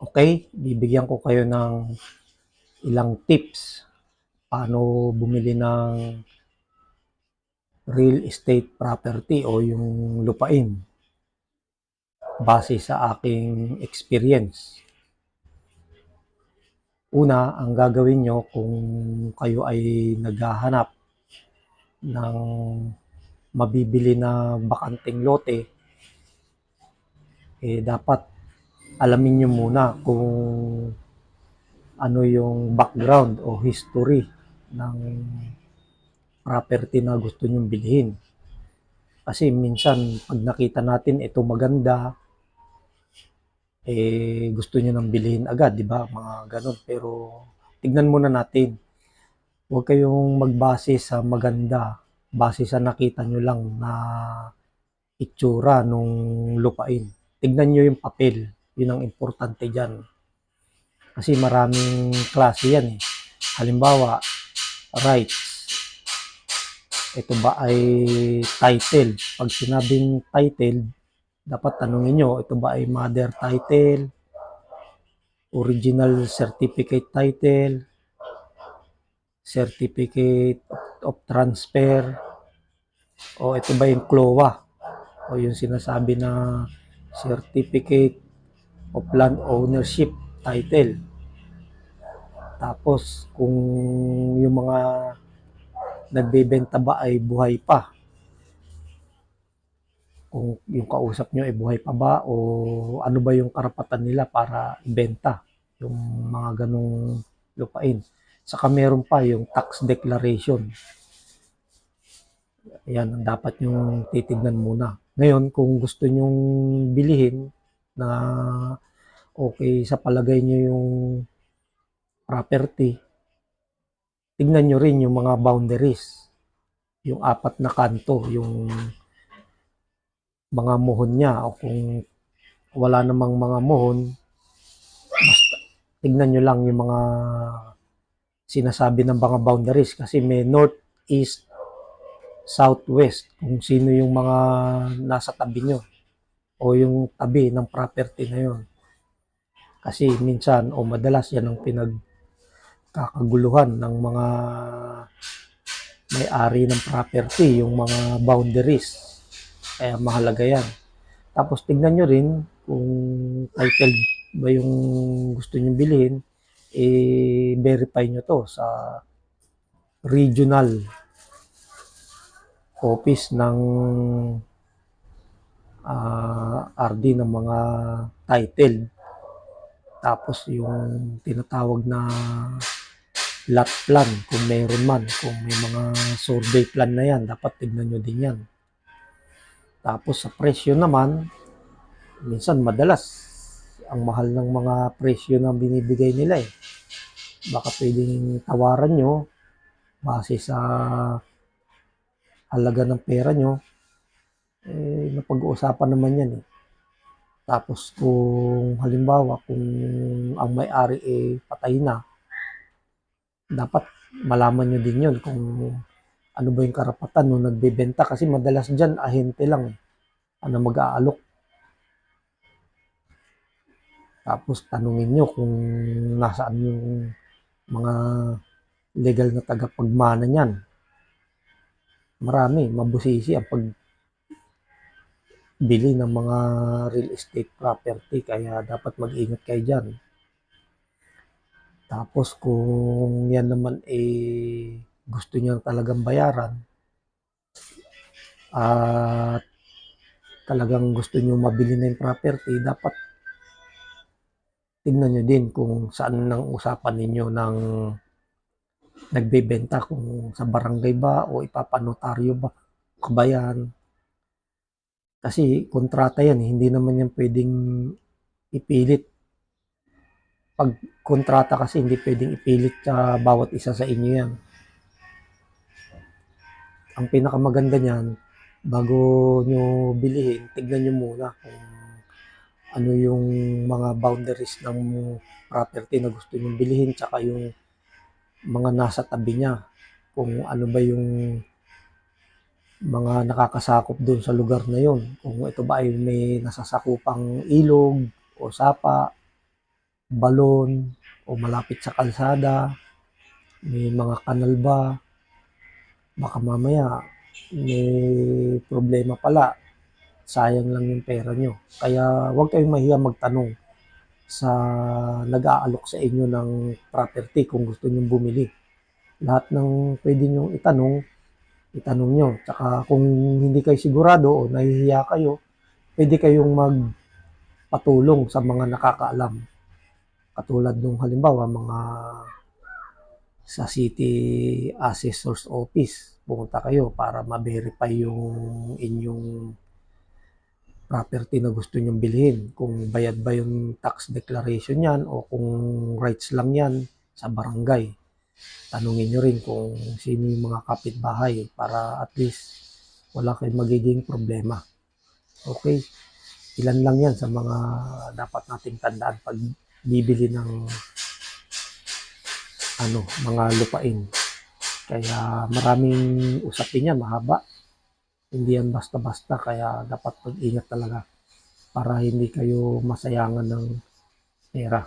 Okay, bibigyan ko kayo ng ilang tips paano bumili ng real estate property o yung lupain base sa aking experience. Una, ang gagawin nyo kung kayo ay naghahanap ng mabibili na bakanting lote, eh dapat alamin nyo muna kung ano yung background o history ng property na gusto nyong bilhin. Kasi minsan, pag nakita natin ito maganda, eh gusto nyo nang bilhin agad, di ba? Mga ganun. Pero tignan muna natin. Huwag kayong magbase sa maganda, base sa nakita nyo lang na itsura nung lupain. Tignan nyo yung papel. Yun ang importante dyan. Kasi maraming klase yan eh. Halimbawa, rights. Ito ba ay title? Pag sinabing title, dapat tanungin nyo, ito ba ay mother title, original certificate title, certificate of transfer, o ito ba yung CLOA, o yung sinasabi na certificate of land ownership title. Tapos, kung yung mga nagbebenta ba ay buhay pa, kung yung kausap nyo ay buhay pa ba o ano ba yung karapatan nila para ibenta yung mga ganong lupain. Saka meron pa yung tax declaration. Yan ang dapat yung titignan muna. Ngayon, kung gusto nyong bilihin na okay sa palagay nyo yung property, tignan nyo rin yung mga boundaries. Yung apat na kanto, yung mga muhon niya o kung wala namang mga muhon, basta tignan nyo lang yung mga sinasabi ng mga boundaries kasi may north, east, southwest kung sino yung mga nasa tabi nyo o yung tabi ng property na yun. Kasi minsan o madalas yan ang pinagkakaguluhan ng mga may-ari ng property, yung mga boundaries. Kaya mahalaga yan. Tapos tignan nyo rin kung title ba yung gusto nyo bilhin, i-verify nyo to sa regional office ng RD ng mga title. Tapos yung tinatawag na lot plan kung mayroon man, kung may mga survey plan na yan, dapat tignan nyo din yan. Tapos sa presyo naman, minsan madalas ang mahal ng mga presyo na binibigay nila eh. Baka pwedeng tawaran nyo base sa halaga ng pera nyo. Eh, napag-uusapan naman yan eh. Tapos kung halimbawa kung ang may-ari eh patay na, dapat malaman nyo din yun kung ano ba yung karapatan nung nagbebenta kasi madalas dyan ahente lang eh, ano mag-aalok. Tapos tanungin nyo kung nasaan yung mga legal na tagapagmana niyan. Marami, mabusisi ang pag bili ng mga real estate property kaya dapat mag-ingat kayo dyan. Tapos kung yan naman eh gusto niya talagang bayaran at talagang gusto niyo mabili na yung property, dapat tignan nyo din kung saan nang usapan ninyo ng nagbebenta, kung sa barangay ba o ipapanotaryo ba, kabayan. Kasi kontrata yan, eh, hindi naman yan pwedeng ipilit. Pag kontrata kasi hindi pwedeng ipilit sa bawat isa sa inyo yan. Ang pinakamaganda niyan, bago nyo bilihin, tignan nyo muna kung ano yung mga boundaries ng property na gusto nyo bilihin, tsaka yung mga nasa tabi niya. Kung ano ba yung mga nakakasakop doon sa lugar na yon. Kung ito ba ay may nasasakupang ilog o sapa balon o malapit sa kalsada, may mga kanal ba, baka mamaya may problema pala, sayang lang yung pera nyo. Kaya huwag kayong mahiya magtanong sa nag-aalok sa inyo ng property kung gusto nyo bumili. Lahat ng pwede nyo itanong, itanong nyo. Tsaka kung hindi kayo sigurado o nahihiya kayo, pwede kayong magpatulong sa mga nakakaalam. Katulad nung halimbawa, mga sa City Assessor's Office, pumunta kayo para ma-verify yung inyong property na gusto nyong bilhin. Kung bayad ba yung tax declaration yan o kung rights lang yan sa barangay. Tanungin nyo rin kung sino yung mga kapitbahay para at least wala kayong magiging problema. Okay? Ilan lang yan sa mga dapat nating tandaan pag bibili ng ano, mga lupain. Kaya maraming usapin yan, mahaba. Hindi yan basta-basta, kaya dapat pag-ingat talaga para hindi kayo masayangan ng pera.